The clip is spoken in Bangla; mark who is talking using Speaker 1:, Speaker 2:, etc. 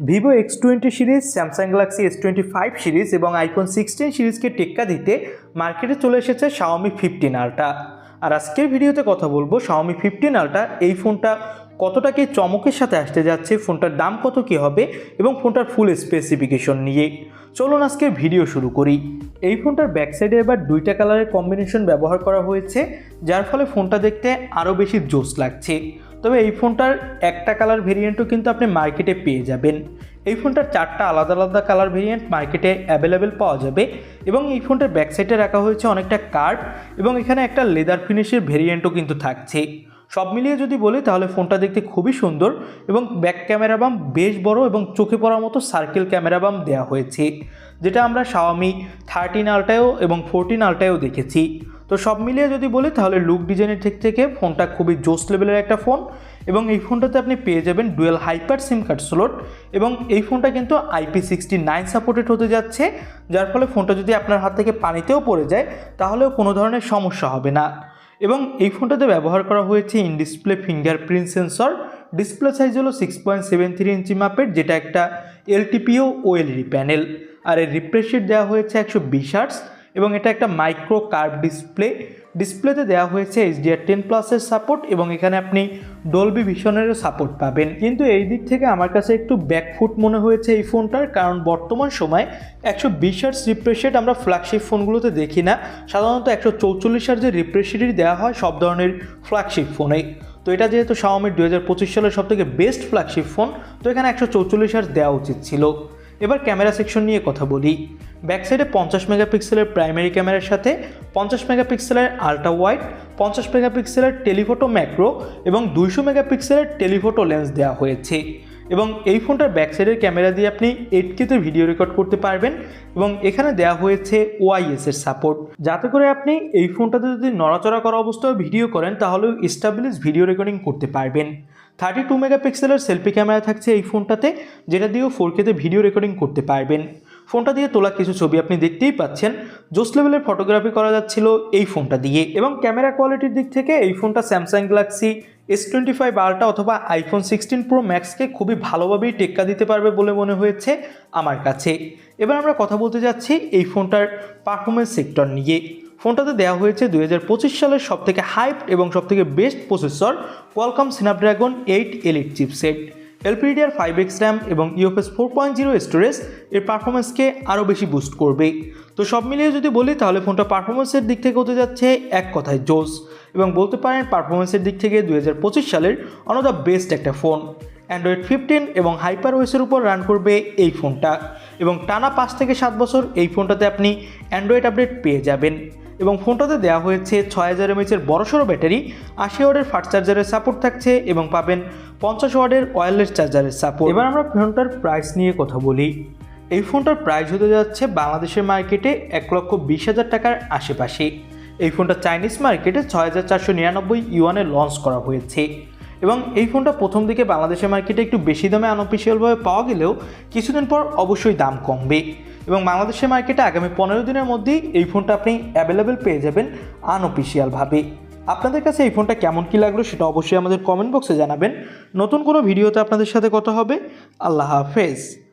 Speaker 1: Vivo X twenty series Samsung Galaxy S twenty five series এবং আইফোন সিক্সটিন সিরিজকে টেক্কা দিতে মার্কেটে চলে এসেছে শাওমি ফিফটিন আলটা আর আজকের ভিডিওতে কথা বলব শাওমি ফিফটিন আলটা এই ফোনটা কতটা কি চমকের সাথে আসতে যাচ্ছে, ফোনটার দাম কত কি হবে এবং ফোনটার ফুল স্পেসিফিকেশন নিয়ে। চলুন আজকের ভিডিও শুরু করি। এই ফোনটার ব্যাক সাইডে এবার দুইটা কালারের কম্বিনেশন ব্যবহার করা হয়েছে, যার ফলে ফোনটা দেখতে আরও বেশি জোস লাগছে। তবে এই ফোনটার একটা কালার ভেরিয়েন্টও কিন্তু আপনি মার্কেটে পেয়ে যাবেন। এই ফোনটার চারটা আলাদা আলাদা কালার ভেরিয়েন্ট মার্কেটে অ্যাভেলেবেল পাওয়া যাবে এবং এই ফোনটার ব্যাক সাইডে রাখা হয়েছে অনেকটা কার্ড এবং এখানে একটা লেদার ফিনিশের ভেরিয়েন্টও কিন্তু থাকছে। সব মিলিয়ে যদি বলি তাহলে ফোনটা দেখতে খুবই সুন্দর এবং ব্যাক ক্যামেরা বাম বেশ বড় এবং চোখে পড়ার মতো সার্কেল ক্যামেরা বাম দেওয়া হয়েছে, যেটা আমরা শাওমি থার্টিন আলটায়ও এবং ফোরটিন আলটায়ও দেখেছি। তো সব মিলিয়ে যদি বলি, তাহলে লুক ডিজাইনের দিক থেকে ফোনটা খুবই জোস লেভেলের একটা ফোন এবং এই ফোনটাতে আপনি পেয়ে যাবেন dual hyper sim card slot এবং এই ফোনটা কিন্তু আইপি সিক্সটি নাইন সাপোর্টেড হতে যাচ্ছে, যার ফলে ফোনটা যদি আপনার হাত থেকে পানিতেও পড়ে যায়, তাহলেও কোনো ধরনের সমস্যা হবে না। এবং এই ফোনটাতে ব্যবহার করা হয়েছে in display fingerprint sensor display size হলো six point seven three inch মাপের, যেটা একটা এলটিপিও ওএলইডি প্যানেল আর এর রিফ্রেশ রেট দেওয়া হয়েছে একশো বিশ আর্টস এবং এটা একটা মাইক্রো কার্ভ ডিসপ্লে ডিসপ্লেতে দেওয়া হয়েছে এইচডিআর টেন প্লাসের সাপোর্ট এবং এখানে আপনি ডলবি ভিশনেরও সাপোর্ট পাবেন। কিন্তু এই দিক থেকে আমার কাছে একটু ব্যাকফুট মনে হয়েছে এই ফোনটার কারণ বর্তমান সময় একশো বিশ আর্টস রিফ্রেশ রেট আমরা ফ্ল্যাগশিপ ফোনগুলোতে দেখি না। সাধারণত একশো চৌচল্লিশ আর্টসের রিফ্রেশ রেটই দেওয়া হয় সব ধরনের ফ্ল্যাগশিপ ফোনে তো এটা যেহেতু শাওমির দু হাজার পঁচিশ সালের সব থেকে বেস্ট ফ্ল্যাগশিপ ফোন তো এখানে একশো চৌচল্লিশ আর্টস দেওয়া উচিত ছিল। এবার ক্যামেরা সেকশন নিয়ে কথা বলি। ব্যাক সাইডে পঞ্চাশ মেগাপিক্সেলের প্রাইমারি ক্যামেরার সাথে পঞ্চাশ মেগাপিক্সেলের আলট্রা ওয়াইড, পঞ্চাশ মেগাপিক্সেলের টেলিফোটো ম্যাক্রো এবং দুইশো মেগাপিক্সেলের টেলিফোটো লেন্স দেওয়া হয়েছে। এবং এই ফোনটার ব্যাক সাইডের ক্যামেরা দিয়ে আপনি এইট কেতে ভিডিও রেকর্ড করতে পারবেন এবং এখানে দেওয়া হয়েছে ওআইএস এর সাপোর্ট যাতে করে আপনি এই ফোনটাতে যদি নড়াচড়া করা অবস্থায় ভিডিও করেন, তাহলেও স্টাবলিশ ভিডিও রেকর্ডিং করতে পারবেন। থার্টি টু মেগাপিক্সেলের সেলফি ক্যামেরা থাকছে এই ফোনটাতে, যেটা দিয়েও ফোর কেতে ভিডিও রেকর্ডিং করতে পারবেন। ফোনটা দিয়ে তোলা কিছু ছবি আপনি দেখতেই পাচ্ছেন। জোস লেভেলের ফটোগ্রাফি করা যাচ্ছিল এই ফোনটা দিয়ে এবং ক্যামেরা কোয়ালিটির দিক থেকে এই ফোনটা Samsung Galaxy S twenty five ultra অথবা আইফোন সিক্সটিন প্রো ম্যাক্সকে খুবই ভালোভাবেই টেক্কা দিতে পারবে বলে মনে হয়েছে আমার কাছে। এবার আমরা কথা বলতে যাচ্ছি এই ফোনটার পারফরমেন্স সেক্টর নিয়ে। ফোনটাতে দেওয়া হয়েছে দুই হাজার পঁচিশ সালের সবথেকে হাইপ এবং সবথেকে best processor Qualcomm Snapdragon eight elite chipset LPDDR five X RAM এবং UFS four point zero storage এর পারফরমেন্সকে আরও বেশি বুস্ট করবে। তো সব মিলিয়ে যদি বলি, তাহলে ফোনটা পারফরমেন্সের দিক থেকে হতে যাচ্ছে এক কথায় জোস এবং বলতে পারেন পারফরমেন্সের দিক থেকে দুই হাজার পঁচিশ সালের অন দ্য বেস্ট একটা ফোন অ্যান্ড্রয়েড ফিফটিন এবং হাইপার ওয়েসের উপর রান করবে এই ফোনটা এবং টানা পাঁচ থেকে সাত বছর এই ফোনটাতে আপনি অ্যান্ড্রয়েড আপডেট পেয়ে যাবেন। এবং ফোনটাতে দেওয়া হয়েছে ছয় হাজার এমএচের বড়সড় ব্যাটারি, আশি ওয়ার্ডের ফাস্ট চার্জারের সাপোর্ট থাকছে এবং পাবেন পঞ্চাশ ওয়ার্ডের ওয়্যারলেস চার্জারের সাপোর্ট এবার আমরা ফোনটার প্রাইস নিয়ে কথা বলি। এই ফোনটার প্রাইস হতে যাচ্ছে বাংলাদেশের মার্কেটে এক লক্ষ বিশ হাজার টাকার আশেপাশে। এই ফোনটা চাইনিজ মার্কেটে ছয় হাজার চারশো নিরানব্বই ইউয়ানে লঞ্চ করা হয়েছে। এবং এই ফোনটা প্রথম দিকে বাংলাদেশের মার্কেটে একটু বেশি দামে আনঅফিসিয়ালভাবে পাওয়া গেলেও কিছুদিন পর অবশ্যই দাম কমবে। এবং বাংলাদেশের মার্কেটে আগামী পনেরো দিনের মধ্যেই এই ফোনটা আপনি অ্যাভেলেবেল পেয়ে যাবেন আনঅফিসিয়ালভাবে আপনাদের কাছে এই ফোনটা কেমন কী লাগল সেটা অবশ্যই আমাদের কমেন্ট বক্সে জানাবেন। নতুন কোনো ভিডিওতে আপনাদের সাথে কথা হবে। আল্লাহ হাফেজ।